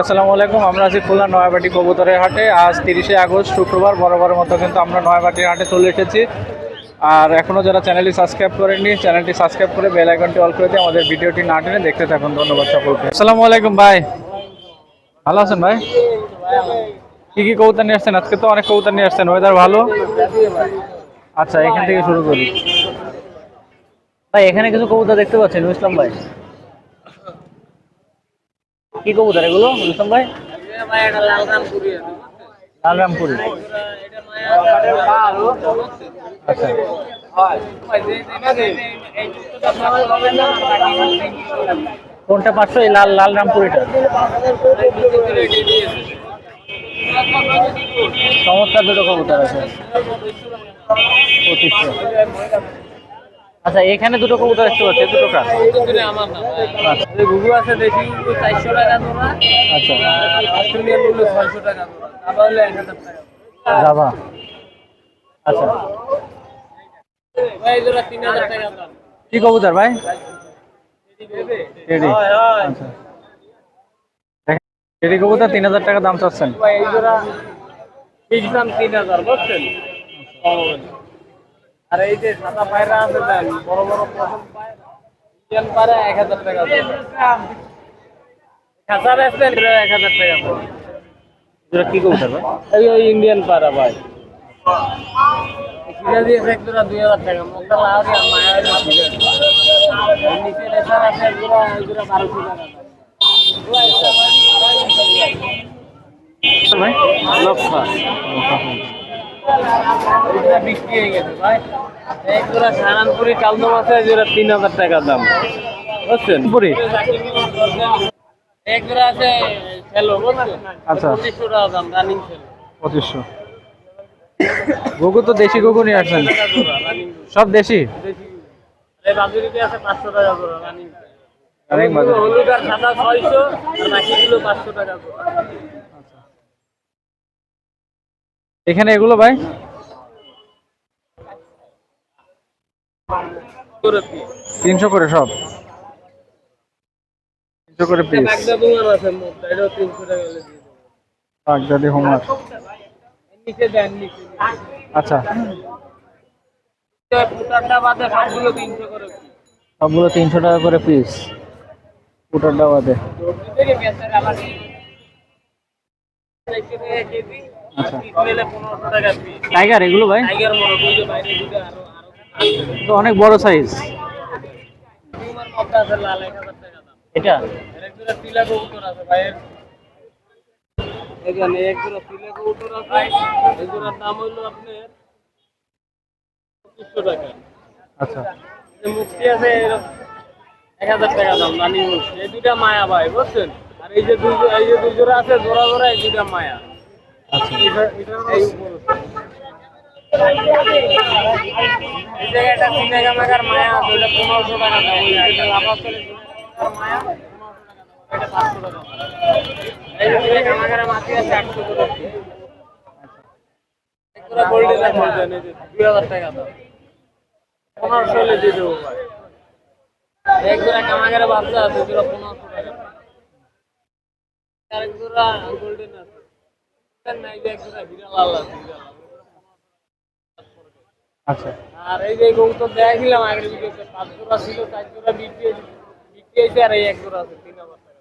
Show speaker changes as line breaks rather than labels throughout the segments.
আসসালামু আলাইকুম, আমরা আছি খুলনা নয়াবাটি কবুতরের হাটে। আজ তিরিশে আগস্ট, শুক্রবার, বরাবরের মতো কিন্তু আমরা নয়াবাটির হাটে চলে এসেছি। আর এখনও যারা চ্যানেলটি সাবস্ক্রাইব করেননি, চ্যানেলটি সাবস্ক্রাইব করে বেল আইকনটি অল করে দিয়ে আমাদের ভিডিওটি না টেনে দেখতে থাকুন। ধন্যবাদ সকলকে। আসসালামু আলাইকুম ভাই। ভালো আছেন ভাই? কী কী কবুতর নিয়ে আসছেন? আজকে তো অনেক কবুতর নিয়ে আসছেন। ওয়েদার ভালো? আচ্ছা এখান থেকে শুরু করি। ভাই, এখানে কিছু কবুতর দেখতে পাচ্ছেন ইসলাম ভাই। কি কবুতর এগুলো ইসলাম ভাই? লালরামপুরি আচ্ছা। কোনটা পাঁচশো এই লাল লাল রামপুরিটা চমৎকার দুটো কবুতর আছে। পঁচিশশো। আচ্ছা এখানে দুটো কবুতর দেখতে পাচ্ছি দুটো কার?
ঘুঘু আছে দেশি ঘুঘু টাকা জোড়া
আচ্ছা।
অস্ট্রেলিয়ানগুলো ছয়শো টাকা জোড়া হলে টাকা।
আচ্ছা।
ভাই জোড়া টাকা
কি কবুতর ভাই? টেডি। আচ্ছা। টেডি কবুতর টাকা দাম চাচ্ছেন।
ভাই এই জোড়া ফিক্স দাম তিন হাজার বুঝছেন? আর এই যে সাদা পায়রা আছে দেন বড় বড় প্রথম পায়রা ইন্ডিয়ান পায়রা এক হাজার টাকা খাঁচার আসছেন এক হাজার টাকা দাম।
কি কবুতর ভাই?
এই ওই ইন্ডিয়ান পায়রা ভাই। দিয়েছে এক জোড়া দুই হাজার টাকা লাউরি আর মায়া হলো ঠিক আছে নিচে রেসার আছে এক জোড়া এক জোড়া বারোশো টাকা।
ভাই?
লক্ষা এটা বিক্রি হয়ে গেছে ভাই। এক জোড়া সারানপুরি কালদম আছে এক জোড়া তিন হাজার টাকা দাম। বুঝছেন?
পুরি
এক জোড়া আছে খেলো
আচ্ছা।
পঁচিশশো টাকা দাম রানিং খেলো
পঁচিশশো। গুগু তো দেশি গুগু নিয়ে আসছেন। সব দেশি।
হলুদ আর সাদা ছয়শো আর বাকিগুলো পাঁচশো টাকা জোড়া
এখানে এগুলো ভাই? তিনশো করে সব। তিনশো করে আচ্ছা।
সবগুলো তিনশো
টাকা করে পিস
আর
আচ্ছা। টাইগার এগুলো ভাই?
টাইগার
তো অনেক বড় সাইজ
আছে লাল এক হাজার টাকা দাম।
এটা?
এক জোড়া তিলা কবুতর আছে ভাইয়ের এখানে এক জোড়া তিলা কবুতর আছে। এই জোড়ার দাম হইল আপনার পঁচিশশো টাকা।
আচ্ছা।
মুক্তি আছে এক হাজার টাকা দাম রানি মুক্তি। এই দুইটা মায়া ভাই বুঝছেন? আর এই যে দুই এই যে দুই জোড়া আছে জোড়া জোড়া এই দুইটা মায়া। টাকা দাম পনেরোশো হলে কামাগারে বাচ্চা আছে জোড়া পনেরোশো টাকা। আরেক জোড়া গোল্ডেন আছে।
আচ্ছা।
আর এই যে গরু দেখাইছিলাম আগের ভিডিওতে পাঁচ জোড়া ছিল চার জোড়া বিক্রি বিক্রি হয়েছে আর এই এক জোড়া আছে তিন হাজার টাকা।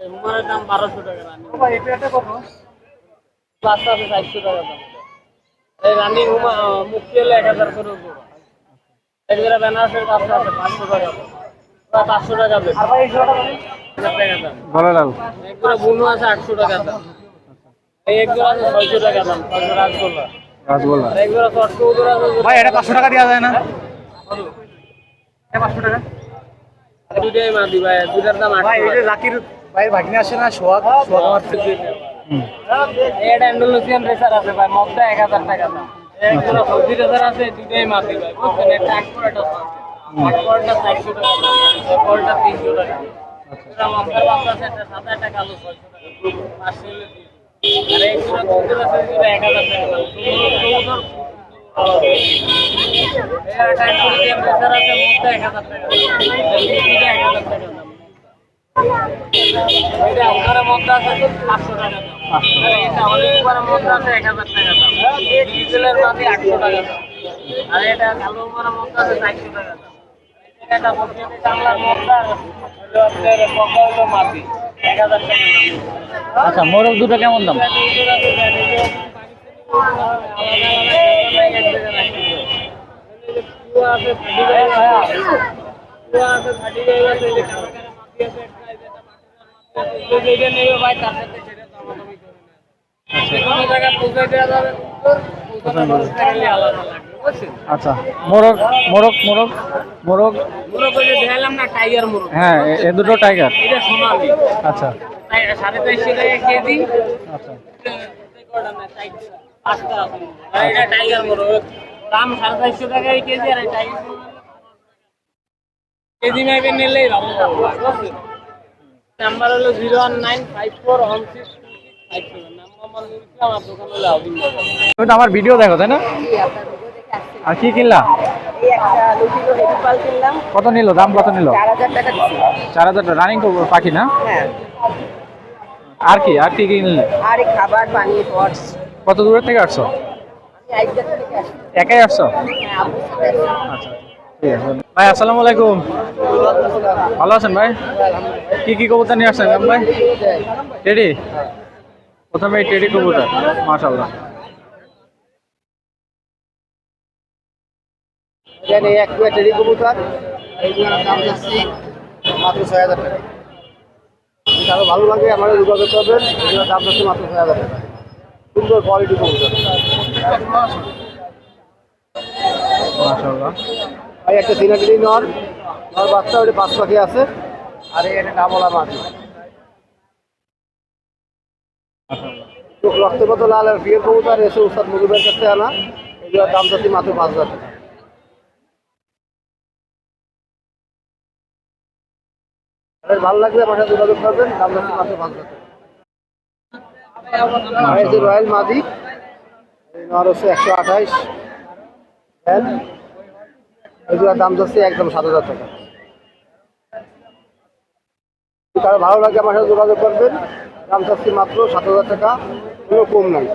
দাম দাম বারোশো টাকা রানি। বাচ্চা আছে চারশো টাকা দাম। এই রানি হুমা মুক্তি হলে এক হাজার করে জোড়া এক জোড়া বেনারসের বাচ্চা আছে পাঁচশো টাকা দাম। ওরা পাঁচশো টাকা দেবে হাজার টাকা দাম
গলা লাল
এক জোড়া বুনো আছে আটশো টাকা দাম।
ভাই এটা পাঁচশো টাকা দেওয়া যায় না? পাঁচশো টাকা?
দুটাই মাদি ভাই দুটার দাম
ভাগিনে আসে না
এটা অ্যান্ডালুসিয়ান রেসার আছে ভাই মধ্যে এক হাজার টাকা দাম। এক জোড়া সবজি রেসার আছে দুটাই মাদি ভাই বুঝছেন? একটা এক পরেটা এক পরেটা চারশো টাকা এক পরেটা তিনশো টাকা। বাচ্চা আছে একটা সাদা একটা কালো ছয়শো টাকা। পাঁচশো হলে দিয়ে দিবো। আর এটা কালো মধ্যে আছে চারশো টাকা এটা পশ্চিমী বাংলার মধ্যে আর হলো আপনার পকা হলো মাটি। এক হাজার টাকা
আচ্ছা মোরগ দুটো কেমন দাম? আচ্ছা মোরগ মোরগ মোরগ মোরগ। হ্যাঁ এ- দুটো টাইগার আচ্ছা।
কেজি মাইবে নিলেই নাম্বার হলো zero one nine five four one six five seven
তুমি তো আমার ভিডিও দেখো, তাই না? আর কি কিনলা? কত নিল? দাম কত নিল?
চার হাজার টাকা।
চার হাজার পাখি না? আর কি? আর কি কিনলে? কত দূরের থেকে আসছো? একাই আসছো। আচ্ছা ভাই, আসসালামু আলাইকুম। ভালো আছেন ভাই? কি কি কবুতর নিয়ে আসছেন ভাই? টেডি প্রথমে টেডি কবুতর মাশাল্লাহ
এখানে এক প্লেট টেরি কবুতর এইগুলোর দাম যাচ্ছি মাত্র ছয় হাজার টাকা। যদি আরও ভালো লাগে আমার যোগাযোগ করবেন এগুলোর দাম যাচ্ছে মাত্র ছয় হাজার টাকা। সুন্দর কোয়ালিটি কবুতর।
মাশাল্লাহ
ভাই একটা সিনারি নর নর বাচ্চা ওটা পাঁচ পাখি আছে। আর এই একটা ডাবলা মাছ চোখ রক্ত মতো লাল আর বিয়ের কবুতর, এসে উস্তাদ মুজিবের কাছে আনা। এগুলোর দাম যাচ্ছে মাত্র পাঁচ হাজার টাকা। ভালো লাগলে আমার সাথে যোগাযোগ করবেন, দাম যাচ্ছে মাত্র পাঁচ হাজার টাকা। রয়্যাল মাদি নর হচ্ছে একশো আঠাইশ এগুলোর দাম যাচ্ছে একদম সাত হাজার টাকা। কারও ভালো লাগে আমার সাথে যোগাযোগ করবেন দাম চাচ্ছি মাত্র সাত হাজার টাকা কোনো কম নাই।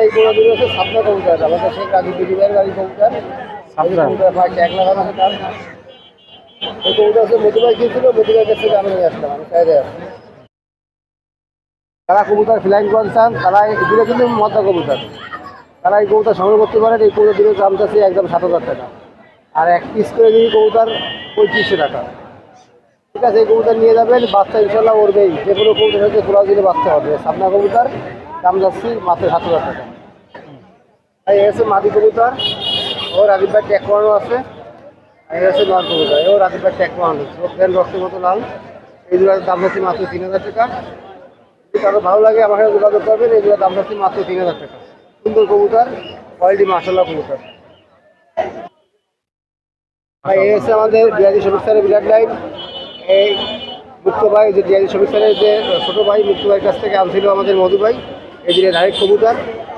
এই কোনো দিন হচ্ছে সাতটা কবুতর আমাদের সেই গাড়ি বিরিবার গাড়ি কবুতর
সাতটা?
কবুতর প্রায় ট্যাগ লাগানো আছে তার এই কবুতর হচ্ছে মধুবাই খেয়েছিল মধুবাই কাছ আমি নিয়ে আসলাম আমি যারা কবুতর ফ্লাইং করতে চান তারা এগুলো কিন্তু মজা কবুতর। তারা এই কবুতর সংগ্রহ করতে পারেন এই কবুতর দিনের দাম চাচ্ছে একদম সাত হাজার টাকা। আর এক পিস করে যদি কবুতর পঁয়ত্রিশশো টাকা। ঠিক আছে, এই কবুতর নিয়ে যাবেন, বাচ্চা ইনশাল্লাহ উঠবেই যে কোনো কবুতর হচ্ছে খোলা দিলে বাচ্চা হবে। সামনা কবুতর, দাম যাচ্ছি মাত্র সাত হাজার টাকা। আর এই হচ্ছে মাদি কবুতর, ও রাজীব ভাই ট্যাক করানো আছে। আর এই হচ্ছে লাল কবুতর, ও রাজীব ভাই ট্যাক করানো আছে ও ফ্যান রক্তের মতো লাল। এইগুলোর দাম যাচ্ছে মাত্র তিন হাজার টাকা। যদি কারও ভালো লাগে, আমার সাথে যোগাযোগ করবেন, এগুলোর দাম যাচ্ছে মাত্র তিন হাজার টাকা। সুন্দর কবুতর, কোয়ালিটি মাসাল্লাহ কবুতর। ভাই এই হচ্ছে আমাদের বিহারি শফিক বিরাট লাইন এই মুক্ত ভাই, যে শফিক স্যারের যে ছোটো ভাই মুক্ত ভাইয়ের কাছ থেকে আনছিল আমাদের মধু ভাই, এই দিনে ডাইরেক্ট কবুতর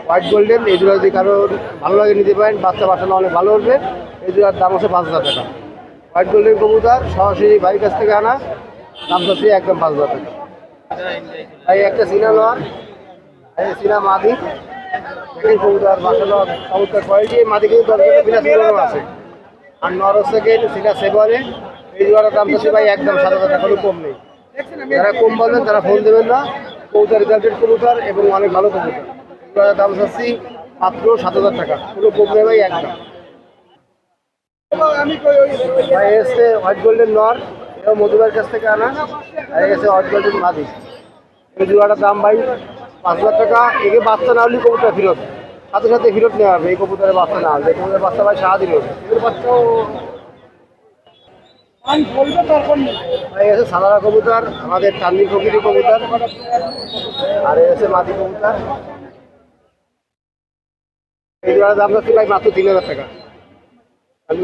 হোয়াইট গোল্ডেন এই এগুলো যদি কারও ভালো লাগে নিতে পারেন, বাচ্চা বাসানো অনেক ভালো উঠবে এগুলোর দাম হচ্ছে পাঁচ হাজার টাকা। হোয়াইট গোল্ডেন কবুতর, সরাসরি ভাইয়ের কাছ থেকে আনা, দাম হচ্ছে একদম পাঁচ হাজার টাকা। ভাই, একটা সিনা লোয়ার এই সিনা মাদি, দেখেন কবুতর বাসানো কবুতর কোয়ালিটি মাদি কিন্তু সিলানো আছে। আর নরস সিনা সেভেনে এই জোড়াটার দাম হচ্ছে ভাই একদম সাত হাজার টাকা কম নেই। যারা কম বলবেন তারা ফোন দেবেন না। কবুতর রেজাল্টেড কবুতর এবং অনেক ভালো কবুতর। এই জোড়াটার দাম হচ্ছে মাত্র সাত হাজার টাকা। কোনো কম নেই ভাই, একদম। ভাই এসছে হোয়াইট গোল্ডেন নর এটাও মধুবার কাছ থেকে আনা। আর এসে হোয়াইট গোল্ডেন মাদি এই জোড়াটার দাম ভাই পাঁচ হাজার টাকা। একে বাচ্চা না হলে কবুতর ফেরত। সাথে সাথে ফেরত নেওয়া হবে। এই কবুতরের বাচ্চা না হলে। কবুতরের বাচ্চা ভাই সারাদিন হবে। এর বাচ্চাও এসে সাদারা কবুতর, আমাদের চান্দি ফকিরি কবুতর, আর এসে মাদি কবুতর। এই ভাই মাত্র তিন হাজার টাকা। আমি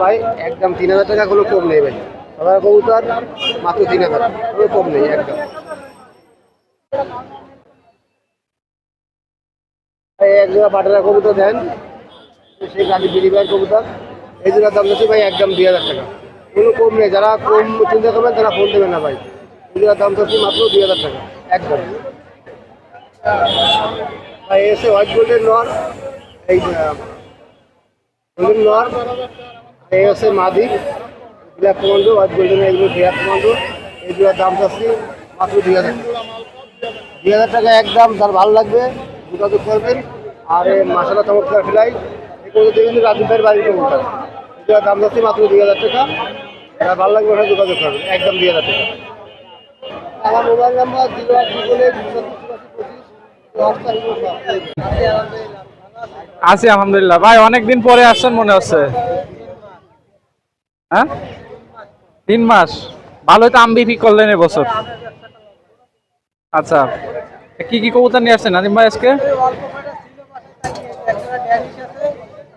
ভাই একদম তিন হাজার টাকা, কোনো কম কবুতর তিন হাজার নেই, একদম। এক জোড়া দেন, সেই গাড়ি বিরিবার কবুতর। এই জোড়ার দাম হচ্ছে ভাই একদম দুই হাজার টাকা। কোনো কম নেই। যারা কম চিন্তা করবেন তারা ফোন দেবেন না ভাই। জোড়ার দাম হচ্ছে মাত্র দুই হাজার টাকা, একদম। ভাই, এসে হোয়াইট গোল্ডের নর এই গোল্ডেন নর এই হচ্ছে মাদি ব্ল্যাক কমান্ডো হোয়াইট গোল্ডেন এগুলো ব্ল্যাক কমান্ডো জোড়ার দাম হচ্ছে মাত্র দুই হাজার। দুই হাজার টাকা একদম তার ভালো লাগবে, যোগাযোগ করবেন। আর মশলা চমৎকার ফেলাই এগুলো দেখবেন রাজু ভাইয়ের বাড়িতে দাম যাচ্ছে মাত্র দুই হাজার টাকা। যার ভালো লাগবে ওখানে যোগাযোগ করবেন একদম দুই হাজার টাকা। আমার মোবাইল নাম্বার জিরো আট
আছি আলহামদুলিল্লাহ। ভাই অনেকদিন পরে আসছেন মনে হচ্ছে। হ্যাঁ? তিন মাস। ভালোই তো আম বিক্রি করলেন এবছর। আচ্ছা কি কি কবুতর নিয়ে আসছেন নাদিম ভাই আজকে?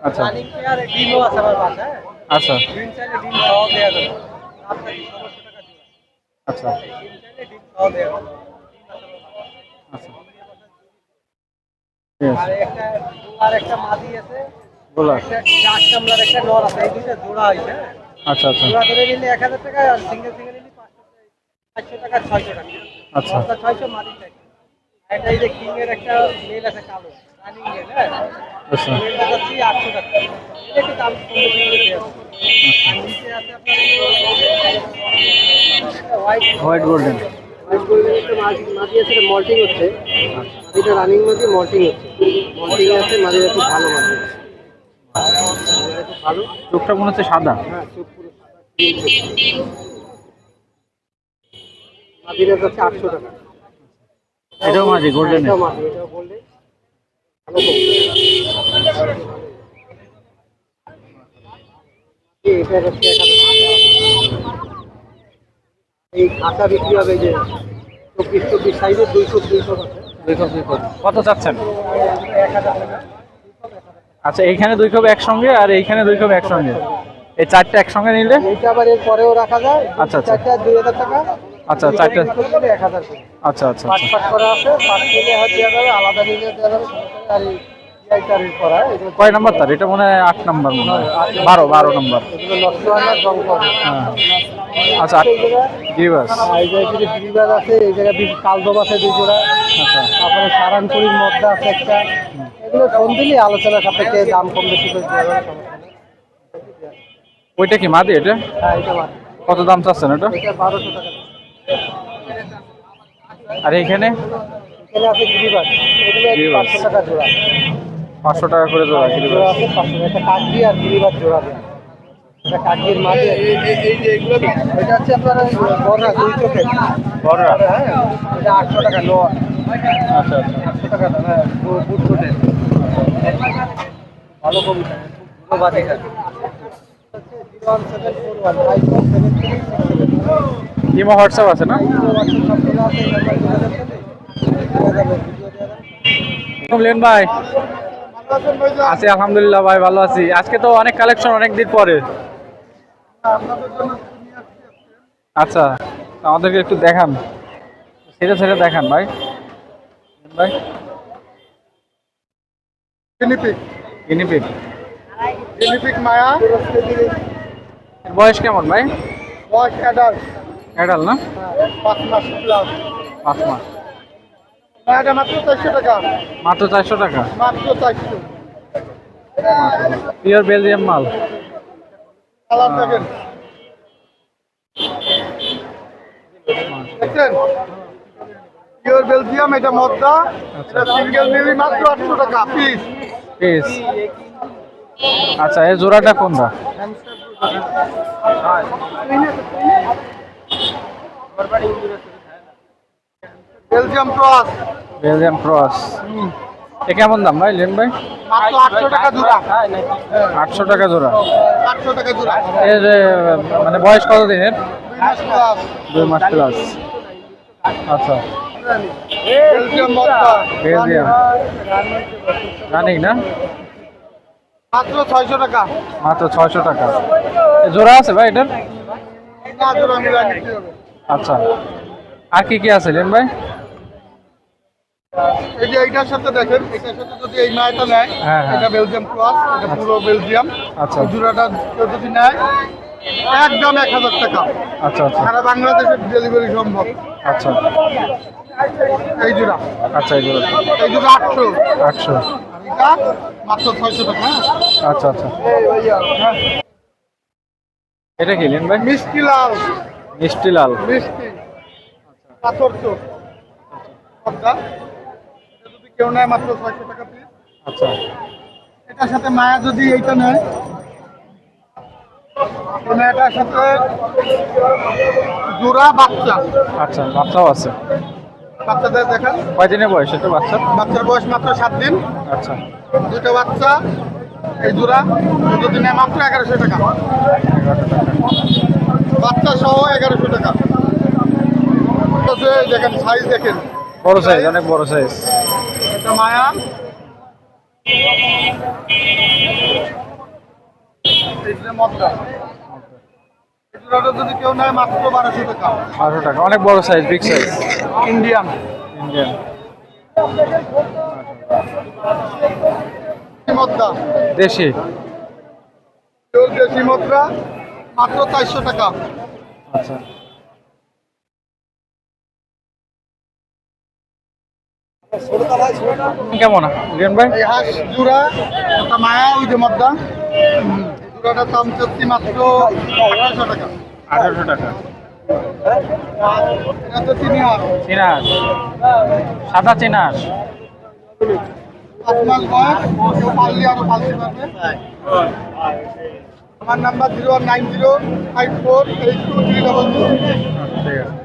আচ্ছা। আচ্ছা। আচ্ছা। আচ্ছা। ঠিক আছে।
আর একটা মাদি আছে।
বলা
একটা চার একটা নর আছে। এই দুইটা জোড়া
আচ্ছা আচ্ছা।
জোড়া ধরে নিলে টাকা আর সিঙ্গেল সিঙ্গেল নিলে পাঁচশো টাকা ছয়শো টাকা।
আচ্ছা।
নরটা ছয়শো মাদি চারশো এটা এই যে কিং এর একটা মেল আছে কালো। হোয়াইট
গোল্ডেন
হোয়াইট একটা মাদি আছে মল্টিং হচ্ছে। এটা রানিং মাদি মল্টিং হচ্ছে। মল্টিং আছে মাদিটা খুব ভালো
চোখটা মনে হচ্ছে সাদা।
হ্যাঁ চোখ পুরো যাচ্ছে আটশো টাকা।
এটাও মাঝে গোল্ডেন
এটাও গোল্ডেন ভালো কম এটা হচ্ছে এক হাজার এই খাতা বিক্রি হবে যে চব্বিশ চব্বিশ সাইজের দুইশো দুইশো আছে
কত চাচ্ছেন? আচ্ছা এইখানে দুই কপ একসঙ্গে আর এইখানে দুই কপ একসঙ্গে। এই চারটে একসঙ্গে নিলে?
এইটা আবার এর পরেও রাখা যায়।
আচ্ছা, আচ্ছা।
চারটা দুই হাজার টাকা।
আচ্ছা, চারটে। আচ্ছা আচ্ছা
পাট
আচ্ছা।
পাট করা আছে পাট নিলে হয়তো আলাদা নিলে দেওয়া যাবে আর এই ইয়াইটার করা এগুলো
কয় নাম্বার তার? এটা মনে হয় আট নাম্বার মনে হয়। বারো বারো নাম্বার।
হয়
আচ্ছা
এই জায়গায় আছে এই জায়গায় কালদম আছে দুই জোড়া।
আচ্ছা।
তারপরে সারানপুরির মধ্যে আছে একটা। এগুলো ফোন দিলে আলোচনা সাপেক্ষে দাম কম বেশি করে।
ওইটা কি মাদি এটা?
হ্যাঁ এটা
কত দাম চাচ্ছেন এটা
এটা বারোশো টাকা।
আর
এখানে। পাঁচশো টাকা জোড়া।
পাঁচশো টাকা করে জোড়া
জোড়া এটা কাকির মাঝে। এটা হচ্ছে আপনার বড়রা দুই
বড়রা
হ্যাঁ এটা আটশো টাকা লোয়ার
আচ্ছা আচ্ছা।
আটশো টাকা হ্যাঁ বুট ভালো কবিতা। ভালো বাদে zero one seven four one five four seven three six seven
imo WhatsApp আছে না? লেন ভাই। আছি আলহামদুলিল্লাহ ভাই ভালো আছি। আজকে তো অনেক কালেকশন অনেক দিন পরে। আচ্ছা আমাদেরকে একটু দেখান। ছেড়ে ছেড়ে দেখান ভাই। ভাই। Guinea pig
Maya.
বয়স কেমন ভাই?
বয়স অ্যাডাল্ট
অ্যাডাল না?
পাঁচ মাস প্লাস
পাঁচ মাস।
মায়াটা মাত্র চারশো টাকা।
মাত্র চারশো টাকা?
মাত্র চারশো।
পিওর বেলজিয়াম মাল।
কালার দেখেন। দেখছেন? পিওর বেলজিয়াম এটা মদ্দা। এটা সিঙ্গেল নিলি মাত্র আটশো টাকা পিস
পিস আচ্ছা এই জোড়াটা কোনটা?
Belgium cross.
Belgium cross. এ কেমন দাম ভাই লেন ভাই?
আটশো টাকা জোড়া।
আটশো টাকা জোড়া।
আটশো টাকা জোড়া।
এর মানে বয়স কত দিনের?
দুই মাস
প্লাস আচ্ছা।
বেলজিয়াম
রানিক না?
মাত্র ছয়শো টাকা।
মাত্র ছয়শো টাকা। এ জোড়া আছে ভাই এটার?
না জোড়া মিলা
আচ্ছা। আর কি কি আছে লেন ভাই?
এই যে এইটার সাথে দেখেন এটার সাথে যদি এই মায়াটা নেয়
হ্যাঁ, হ্যাঁ।
এটা বেলজিয়াম ক্রস এটা পুরো বেলজিয়াম
আচ্ছা।
জোড়াটা কেউ যদি নেয় একদম এক হাজার টাকা।
আচ্ছা আচ্ছা।
সারা বাংলাদেশের ডেলিভারি সম্ভব।
আচ্ছা।
এই জোড়া।
আচ্ছা এই জোড়া।
এই জোড়া আটশো।
আটশো।
এটা মাত্র ছয়শো টাকা হ্যাঁ?
আচ্ছা আচ্ছা।
এই ভাইয়া।
এটা কি লিন ভাই?
মিষ্টি লাল।
মিষ্টি লাল।
মিষ্টি। পাথর চোখ যদি কেউ নেয় মাত্র ছয়শো টাকা পিস
আচ্ছা।
এটার সাথে মায়া যদি এইটা নেয় মায়াটার সাথে জোড়া বাচ্চা।
আচ্ছা বাচ্চাও আছে।
বাচ্চাদের দেখেন।
কয়দিনের বয়স এটা বাচ্চার?
বাচ্চার বয়স মাত্র সাত দিন।
আচ্ছা।
দুটো বাচ্চা এই জোড়া যদি নেয় মাত্র এগারোশো টাকা। বাচ্চা সহ এগারোশো টাকা। দেখেন সাইজ দেখেন।
বড় সাইজ অনেক বড় সাইজ
এটা মায়া। জোড়াটা যদি কেউ নেয় মাত্র বারোশো টাকা।
বারোশো টাকা অনেক বড় size big size
Indian.
Indian. দেশি।
দেশি মুদ্রা মাত্র চারশো টাকা।
আচ্ছা। কেমন? লিয়ন ভাই?
হাঁস জোড়া একটা মায়া ওই যে মদ্দা। জোড়াটার দাম চাচ্ছি মাত্র আঠারোশো টাকা।
আঠারোশো টাকা। সাদা চিনাস
পাঁচ মাস বয়স কেউ পারলে আরও পালতে পারবে আমার number zero nine zero five four eight two three double zero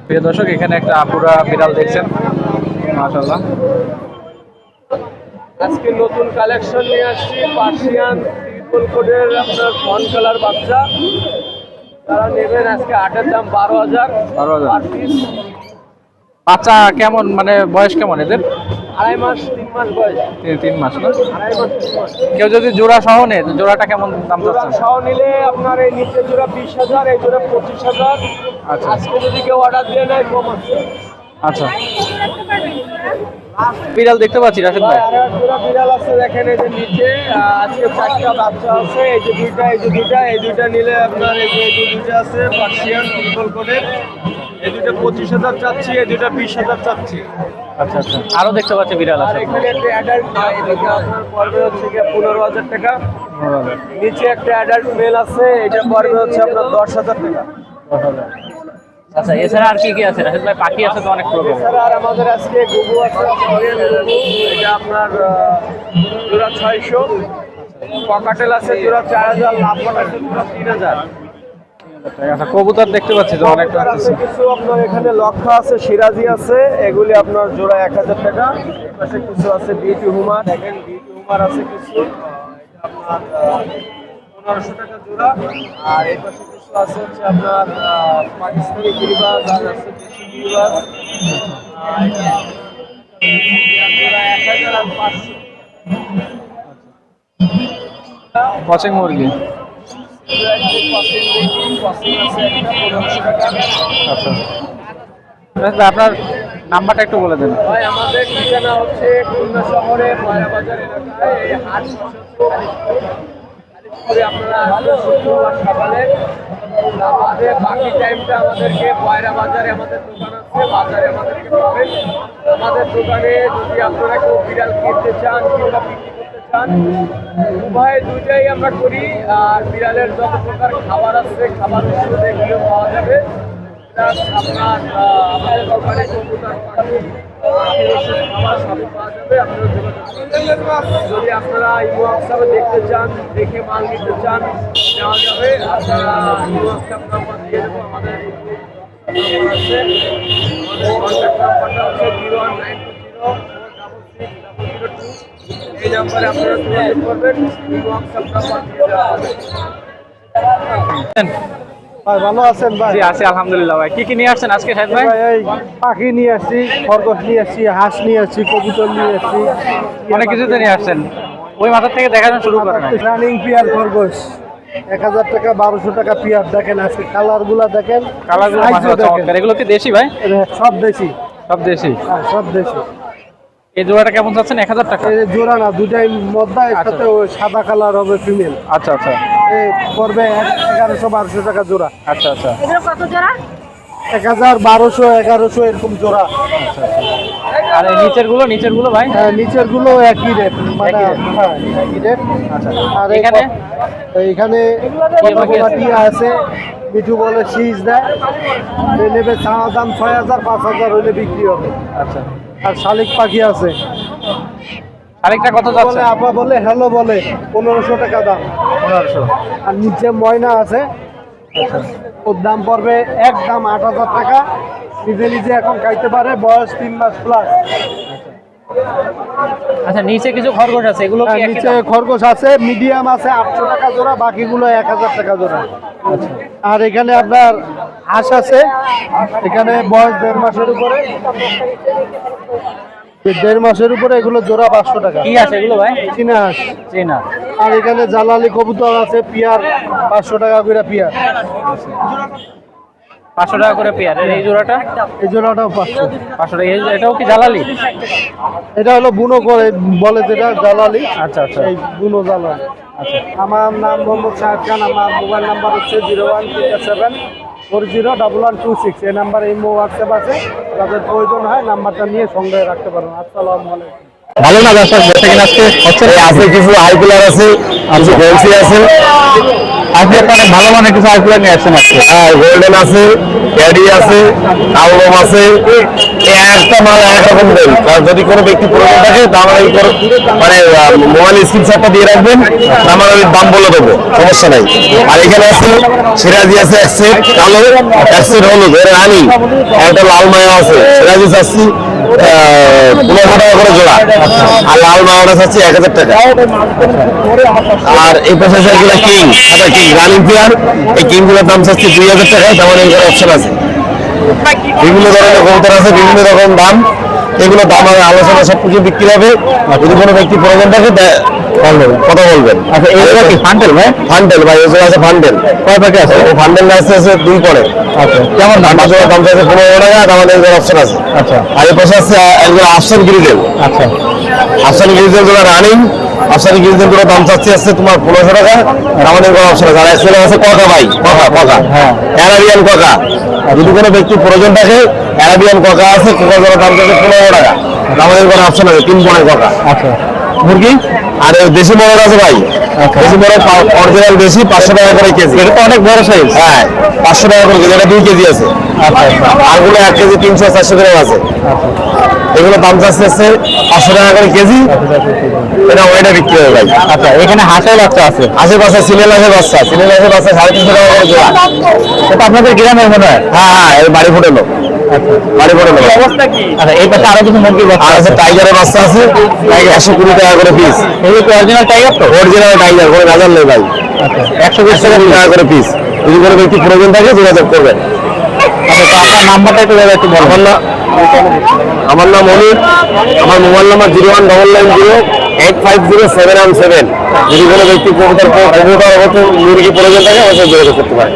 প্রিয় দর্শক এখানে একটা আপুরা বিড়াল দেখছেন। মাশাল্লাহ
আজকে নতুন কালেকশন নিয়ে আসছি পার্সিয়ান ট্রিপল কোডের আপনার ফন কালার বাচ্চা। তারা নেবেন আজকে আটের দাম বারো হাজার।
12,000
পার পিস।
বাচ্চা কেমন মানে বয়স কেমন এদের?
আড়াই মাস তিন মাস বয়স।
তিন তিন মাস না?
আড়াই মাস তিন মাস।
কেউ যদি জোড়া সহ নেয় তো জোড়াটা কেমন দাম চাচ্ছেন?
সহ নিলে আপনার এই নিচে জোড়া বিশ হাজার এই জোড়া পঁচিশ হাজার।
আচ্ছা।
আজকে যদি কেউ অর্ডার দিয়ে নেয় কম আছে।
আচ্ছা। বিড়াল দেখতে পাচ্ছি রাশেদ ভাই।
জোড়া বিড়াল আছে দেখেন এই যে নিচে। আজকে চারটা বাচ্চা আছে এই যে দুইটা এই যে দুইটা এই দুইটা নিলে আপনার এই যে এই যে দুইটা আছে পার্সিয়ান ফুটবল কোডের এই দুইটা পঁচিশ হাজার চাচ্ছি এই দুইটা বিশ হাজার চাচ্ছি।
আচ্ছা আচ্ছা। আরও দেখতে পাচ্ছি বিড়াল
আর
আছে
এখানে একটা অ্যাডাল্ট আপনার পড়বে হচ্ছে গিয়ে পনেরো হাজার টাকা। নিচে একটা অ্যাডাল্ট মেল আছে এটা পড়বে হচ্ছে আপনার দশ হাজার টাকা।
আচ্ছা এছাড়া আর কি কি আছে? রাশেদ ভাই পাখি আছে তো অনেক প্রকার
এছাড়া আর আমাদের আজকে গুগু আছে কোরিয়ান এটা আপনার আহ, জোড়া ছয়শো। পকাটেল আছে জোড়া চার হাজার লাভবান আছে জোড়া তিন হাজার।
আচ্ছা কবুতর দেখতে পাচ্ছি তো অনেক
আছে কিছু আপনার এখানে লক্ষা আছে সিরাজি আছে এগুলি আপনার জোড়া এক হাজার টাকা। পাশে কিছু আছে বিউটি হুমার দেখেন বিউটি হুমার আছে কিছু। এটা আপনার পনেরোশো টাকা জোড়া। আর এই পাশে কিছু আছে হচ্ছে আপনার পাকিস্তানি গিরিবাজ আর আছে দেশি গিরিবাজ। জোড়া এক হাজার আর পাঁচশো।
কচিং মুরগি। আচ্ছা। আপনার নাম্বারটা একটু বলে দেন।
ভাই আমাদের ঠিকানা হচ্ছে খুলনা শহরে ময়নাবাজার এলাকায় এই হাট খালিশপুরে আপনারা আসবেন শুক্রবার সকালে। আমাদের বাকি টাইমটা আমাদেরকে পয়রা বাজারে আমাদের দোকান আছে বাজারে আমাদেরকে পাবেন। আমাদের দোকানে যদি আপনারা কেউ বিড়াল কিনতে চান কিংবা বিক্রি চান উভয় দুইটাই আমরা করি, আর বিড়ালের যত প্রকার খাবার আছে, খাবার এগুলো পাওয়া যাবে। প্লাস আপনার আমাদের দোকানে পাঠান খাবার সবই পাওয়া যাবে। যদি আপনারা ইমো হোয়াটসঅ্যাপে দেখতে চান, দেখে মাল নিতে চান, নেওয়া যাবে। আপনারা ইমো হোয়াটসঅ্যাপ নাম্বার দিয়ে দেবো আমাদের আমাদের কন্ট্যাক্ট নাম্বারটা হচ্ছে zero one nine two zero four double six double zero নাম্বারে আপনারা যোগাযোগ করবেন
ভাই ভালো আছেন ভাই?
জি আছি আলহামদুলিল্লাহ ভাই। কি কি নিয়ে আসছেন আজকে ভাই?
এই পাখি নিয়ে আসছি খরগোশ নিয়ে আসছি হাঁস নিয়ে আসছি কবুতর নিয়ে আসছি।
অনেক কিছুতে নিয়ে আসছেন। ওই মাথার থেকে দেখানো শুরু করেন
রানিং পিয়ার খরগোশ। এক হাজার টাকা বারোশো টাকা পিয়ার দেখেন আজকে।
কালারগুলা
দেখেন
মাশাআল্লাহ
দেখেন।
এগুলো কি দেশি ভাই?
সব দেশি।
সব দেশি।
হ্যাঁ সব দেশি।
এই জোড়াটা কেমন চাচ্ছেন এক হাজার টাকা।
এই জোড়া না দুটাই মদ্দা একসাথে সাদা কালার হবে ফিমেল
আচ্ছা আচ্ছা।
পড়বে এগারোশো বারোশো টাকা জোড়া।
আচ্ছা আচ্ছা।
কত জোড়া?
এক হাজার বারোশো এগারোশো এরকম জোড়া।
আর এই নিচেরগুলো নিচেরগুলো ভাই?
হ্যাঁ, নিচেরগুলো একই রেট মানে হ্যাঁ একই রেট
আচ্ছা।
আর এই
এখানে?
এইখানে আছে মিঠু বলে শীষ দেয়। নেবে দাম ছয় হাজার পাঁচ হাজার হলে বিক্রি হবে।
আচ্ছা।
আর শালিক পাখি আছে।
আরেকটা কত
বলে
যাচ্ছে
আপা বলে হ্যালো বলে পনেরোশো টাকা দাম।
পনেরোশো।
আর নিচে ময়না আছে। ওর দাম পড়বে এক দাম আট হাজার টাকা। নিজে নিজে এখন খাইতে পারে বয়স তিন মাস প্লাস
আচ্ছা নিচে কিছু খরগোশ আছে এগুলো কি
নিচে খরগোশ আছে মিডিয়াম আছে আটশো টাকা জোড়া বাকিগুলো এক হাজার টাকা জোড়া। আর এখানে আপনার হাঁস আছে এখানে বয়স দেড় মাসের উপরে। দেড় মাসের উপরে এগুলো জোড়া পাঁচশো টাকা।
কি আছে এগুলো ভাই?
চীনা হাঁস।
চেনা।
আর এখানে জালালি কবুতর আছে পিয়ার পাঁচশো টাকা করে পিয়ার।
পাঁচশো টাকা করে পেয়ার। এই জোড়াটা?
এই জোড়াটাও পাঁচশো।
পাঁচশো টাকা। এই- এটাও কি জ্বালালি
এটা হলো বুনো করে বলে যেটা জালালি।
আচ্ছা আচ্ছা।
এই বুনো জালালি।
আচ্ছা।
আমার নাম মোহাম্মদ শাহেদ খান আমার মোবাইল নাম্বার হচ্ছে zero one seven four zero double one two six. এই নাম্বার এই হোয়াটসঅ্যাপ আছে। যাদের প্রয়োজন হয় নাম্বারটা নিয়ে সঙ্গে রাখতে পারেন। আসসালামু আলাইকুম।
ভালো না দর্শক আজকে? হচ্ছে
আছে কিছু আইকুলার আছে কিছু আছে।
একটা অনেক ভালো মানের কিছু আইকুলার নিয়ে আজকে।
হ্যাঁ গোল্ডেন আছে ক্যাডি আছে কালরম আছে। একটা মাল এক রকম দেন। কারণ যদি কোনো ব্যক্তি প্রয়োজন থাকে তাহলে এই মানে মোবাইল স্ক্রিনশটটা দিয়ে রাখবেন আমার আমি দাম বলে দেবো, সমস্যা নাই। আর এখানে আছে, সিরাজি আছে এক সেট কালো, এক সেট এর রানি একটা লাল মায়া আছে। সিরাজি চাচ্ছি আর এই কিংগুলোর দাম দুই হাজার অপশন আছে। বিভিন্ন ধরনের আছে, বিভিন্ন রকম দাম। এগুলো দাম আলোচনা সবকিছু বিক্রি হবে। যদি কোনো ব্যক্তি প্রয়োজন থাকে বলবেন, কথা বলবেন। আচ্ছা এগুলো কি ফান্ডেল ভাই? ফান্ডেল ভাই এগুলো আছে ফান্ডেল কয় প্যাকে আছে? ও ফান্ডেল আছে আছে দুই পরে আচ্ছা কেমন দাম? আছে দাম চাইছে পনেরো টাকা আমাদের এগুলোর অপশন আছে। আচ্ছা। আর এই পাশে আছে একজন আফসান গ্রিজেল আচ্ছা। আফসান গ্রিজেলগুলো রানিং আফসান গ্রিজেলগুলো দাম চাচ্ছি আছে তোমার পনেরোশো টাকা আমাদের কোনো অপশন আছে। আর এক্সেল আছে ককা ভাই ককা ককা হ্যাঁ। অ্যারাবিয়ান ককা যদি কোনো ব্যক্তি প্রয়োজন থাকে অ্যারাবিয়ান ককা আছে কোকা দাম চাচ্ছে পনেরো টাকা। আমাদের কোনো অপশন আছে তিন পনেরো ককা আচ্ছা। মুরগি? আর দেশি মোরগ আছে ভাই। দেশি মোরগ অরিজিনাল দেশি পাঁচশো টাকা করে কেজি। এটা তো অনেক বড় সাইজ হ্যাঁ পাঁচশো টাকা করে কেজি এটা দুই কেজি আছে। আরগুলো এক কেজি তিনশো চারশো গ্রাম আছে। এগুলো দাম চাচ্ছে হচ্ছে পাঁচশো টাকা করে কেজি। এটা ওইটা বিক্রি হবে ভাই। আচ্ছা এখানে হাঁসের বাচ্চা আছে। আশেপাশে সিলেল আছে বাচ্চা সিলেল আছে বাচ্চা সাড়ে তিনশো টাকা করে জোড়া এটা আপনাদের গ্রামের মনে হয়? হ্যাঁ হ্যাঁ বাড়ি ফুটেলো বাড়ি ফুটেলো অবস্থা কি? আচ্ছা এই পাশে আরও কিছু বাচ্চা আছে? টাইগারের বাচ্চা আছে। টাইগার টাকা করে পিস এগুলো অরিজিনাল টাইগার তো? অরিজিনাল টাইগার কোনো গাজার নেই ভাই। একশো বিশ টাকা টাকা করে পিস যদি কোনো ব্যক্তি প্রয়োজন থাকে যোগাযোগ করবেন। আচ্ছা তো আপনার নাম্বারটা একটু একটু বলবেন না আমার নাম অনিল আমার mobile number zero one double nine zero eight five zero seven one seven. যদি কোনো ব্যক্তি কবুতর মুরগি প্রয়োজন থাকে অবশ্যই যোগাযোগ করতে পারে